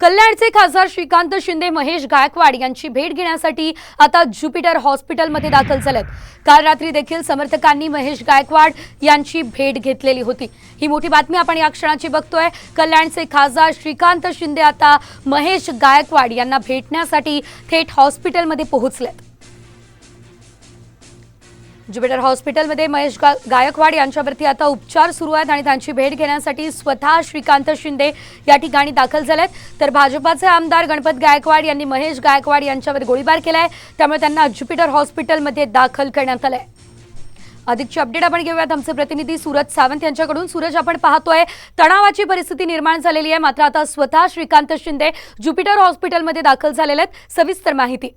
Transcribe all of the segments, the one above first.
कल्याणचे खासदार श्रीकांत शिंदे महेश गायकवाड यांची भेट घेण्यासाठी आता ज्युपिटर हॉस्पिटलमध्ये दाखल झालेत. काल रात्री देखील समर्थकांनी महेश गायकवाड यांची भेट घेतलेली होती. ही मोठी बातमी आपण या क्षणाची बघतोय. कल्याणचे खासदार श्रीकांत शिंदे आता महेश गायकवाड यांना भेटण्यासाठी थेट हॉस्पिटलमध्ये पोहोचलेत. ज्युपिटर हॉस्पिटलमध्ये महेश गा गायकवाड यांच्यावरती आता उपचार सुरू आहेत आणि त्यांची भेट घेण्यासाठी स्वतः श्रीकांत शिंदे या ठिकाणी दाखल झालेत. तर भाजपाचे आमदार गणपत गायकवाड यांनी महेश गायकवाड यांच्यावर गोळीबार केलाय. त्यामुळे त्यांना ज्युपिटर हॉस्पिटलमध्ये दाखल करण्यात आलंय. अधिकची अपडेट आपण घेऊयात. आमचे प्रतिनिधी सूरज सावंत यांच्याकडून. सूरज आपण पाहतोय तणावाची परिस्थिती निर्माण झालेली आहे. मात्र आता स्वतः श्रीकांत शिंदे ज्युपिटर हॉस्पिटलमध्ये दाखल झालेले आहेत. सविस्तर माहिती.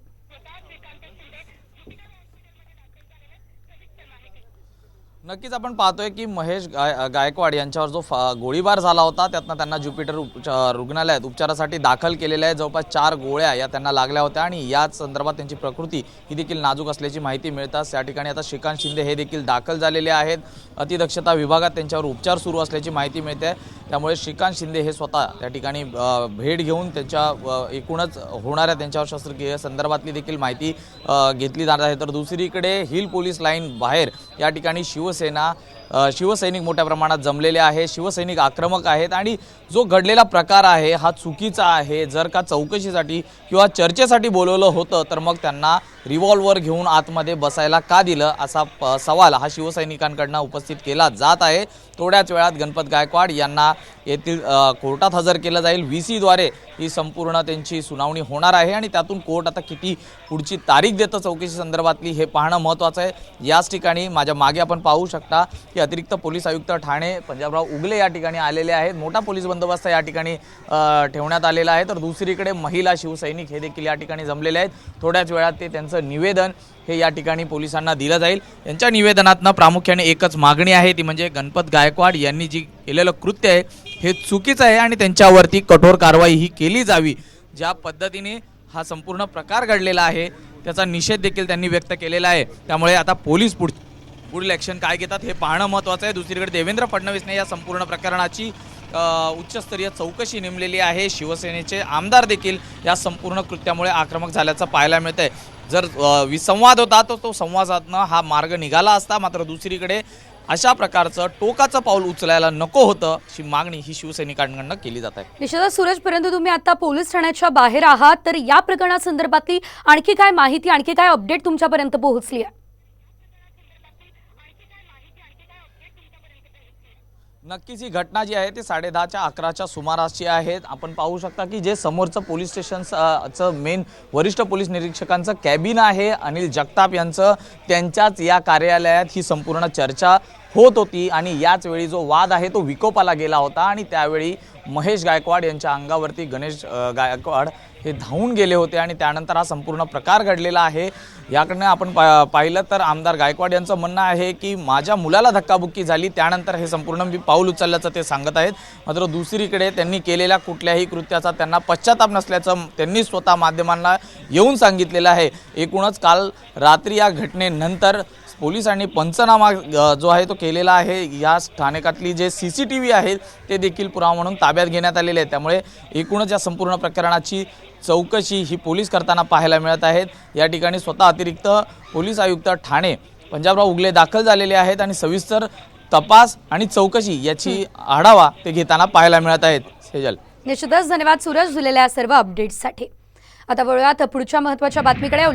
नक्कीच आपण पाहतोय की महेश गाय गायकवाड यांच्यावर जो गोळीबार झाला होता त्यातनं त्यांना ज्युपिटर रुग्णालयात उपचारासाठी दाखल केलेल्या आहे. जवळपास चार गोळ्या या त्यांना लागल्या होत्या आणि याच संदर्भात त्यांची प्रकृती ही देखील नाजूक असल्याची माहिती मिळताच त्या ठिकाणी आता श्रीकांत शिंदे हे देखील दाखल झालेले आहेत. अतिदक्षता विभागात त्यांच्यावर उपचार सुरू असल्याची माहिती मिळते. त्यामुळे श्रीकांत शिंदे हे स्वतः त्या ठिकाणी भेट घेऊन त्यांच्या एकूणच होणाऱ्या त्यांच्यावर शस्त्रक्रिये संदर्भातली देखील माहिती घेतली जात आहे. तर दुसरीकडे हिल पोलीस लाईन बाहेर या ठिकाणी शिवसेना शिवसैनिक मोठ्या प्रमाणात जमलेले आहे. शिवसैनिक आक्रमक आहेत आणि जो घडलेला प्रकार आहे हा चुकीचा आहे. जर का चौकशीसाठी किंवा चर्चेसाठी बोलवलं होतं तर मग त्यांना रिव्हॉल्वर घेऊन आतमध्ये बसायला का दिलं? असा प- सवाल हा शिवसैनिकांकडनं उपस्थित केला जात आहे. थोड्याच वेळात गणपत गायकवाड यांना येथील कोर्टात हजर केलं जाईल. व्ही सीद्वारे ही संपूर्ण त्यांची सुनावणी होणार आहे आणि त्यातून कोर्ट आता किती पुढची तारीख देतं चौकशी संदर्भातली हे पाहणं महत्त्वाचं आहे. याच ठिकाणी माझ्या मागे आपण पाहू शकता की अतिरिक्त पोलीस आयुक्त ठाणे पंजाबराव उगले या ठिकाणी आलेले आहेत. मोठा पोलीस बंदोबस्त या ठिकाणी ठेवण्यात आलेला आहे. तर दुसरीकडे महिला शिवसैनिक हे देखील या ठिकाणी जमलेले आहेत. थोड्याच वेळात ते त्यांचं निवेदन हे या ठिकाणी पोलिसांना दिलं जाईल. यांच्या निवेदनातनं प्रामुख्याने एकच मागणी आहे ती म्हणजे गणपत गायकवाड यांनी जी केलेलं कृत्य आहे हे चुकीचं आहे आणि त्यांच्यावरती कठोर कारवाई ही केली जावी. ज्या पद्धतीने हा संपूर्ण प्रकार घडलेला आहे त्याचा निषेध देखील त्यांनी व्यक्त केलेला आहे. त्यामुळे आता पोलीस पुढ पुढील ॲक्शन काय घेतात हे पाहणं महत्त्वाचं आहे. दुसरीकडे देवेंद्र फडणवीसने या संपूर्ण प्रकरणाची उच्चस्तरीय चौकशी नेमलेली आहे. शिवसेनेचे आमदार देखील या संपूर्ण कृत्यामुळे आक्रमक झाल्याचं पाहायला मिळत आहे जर विसंवाद होता तर तो संवादातनं हा मार्ग निघाला असता मात्र दुसरीकडे अशा प्रकारचं टोकाचं पाऊल उचलायला नको होतं अशी मागणी ही शिवसैनिकांकडनं केली जात आहे. निश्चितच सूरज तुम्ही आता पोलीस ठाण्याच्या बाहेर आहात तर या प्रकरणासंदर्भातली आणखी काय माहिती आणखी काय अपडेट तुमच्यापर्यंत पोहोचली आहे? नक्कीच ही घटना जी आहे ती साडेदहाच्या अकराच्या सुमारासची आहे. आपण पाहू शकता की जे समोरचं पोलीस स्टेशनचं मेन वरिष्ठ पोलीस निरीक्षकांचं कॅबिन आहे. अनिल जगताप यांचं त्यांच्याच या कार्यालयात ही संपूर्ण चर्चा होत होती आणि याच वेळी जो वाद आहे तो विकोपाला गेला होता आणि त्यावेळी महेश गायकवाड यांच्या अंगावरती गणेश गायकवाड हे धावून गेले होते आणि त्यानंतर हा संपूर्ण प्रकार घडलेला आहे. याकडनं आपण पा पाहिलं तर आमदार गायकवाड यांचं म्हणणं आहे की माझ्या मुलाला धक्काबुक्की झाली त्यानंतर हे संपूर्ण मी पाऊल उचलल्याचं ते सांगत आहेत. मात्र दुसरीकडे त्यांनी केलेल्या कुठल्याही कृत्याचा त्यांना पश्चाताप नसल्याचं त्यांनी स्वतः माध्यमांना येऊन सांगितलेलं आहे. एकूणच काल रात्री या घटनेनंतर पोलिसांनी पंचनामा जो आहे तो केलेला आहे. या स्थानकातली जे सी सी टी व्ही आहेत ते देखील पुरावा म्हणून ताब्यात घेण्यात आलेले आहेत. त्यामुळे एकूणच या संपूर्ण प्रकरणाची चौकशी ही पोलीस करताना पाहायला मिळत आहेत. या ठिकाणी स्वतः अतिरिक्त पोलीस आयुक्त ठाणे पंजाबराव उगले दाखल झालेले आहेत आणि सविस्तर तपास आणि चौकशी याची आढावा ते घेताना पाहायला मिळत आहेत. सेजल. निश्चितच धन्यवाद सूरज दिलेल्या सर्व अपडेट्ससाठी आता वळूयात पुढच्या महत्त्वाच्या बातमीकडे.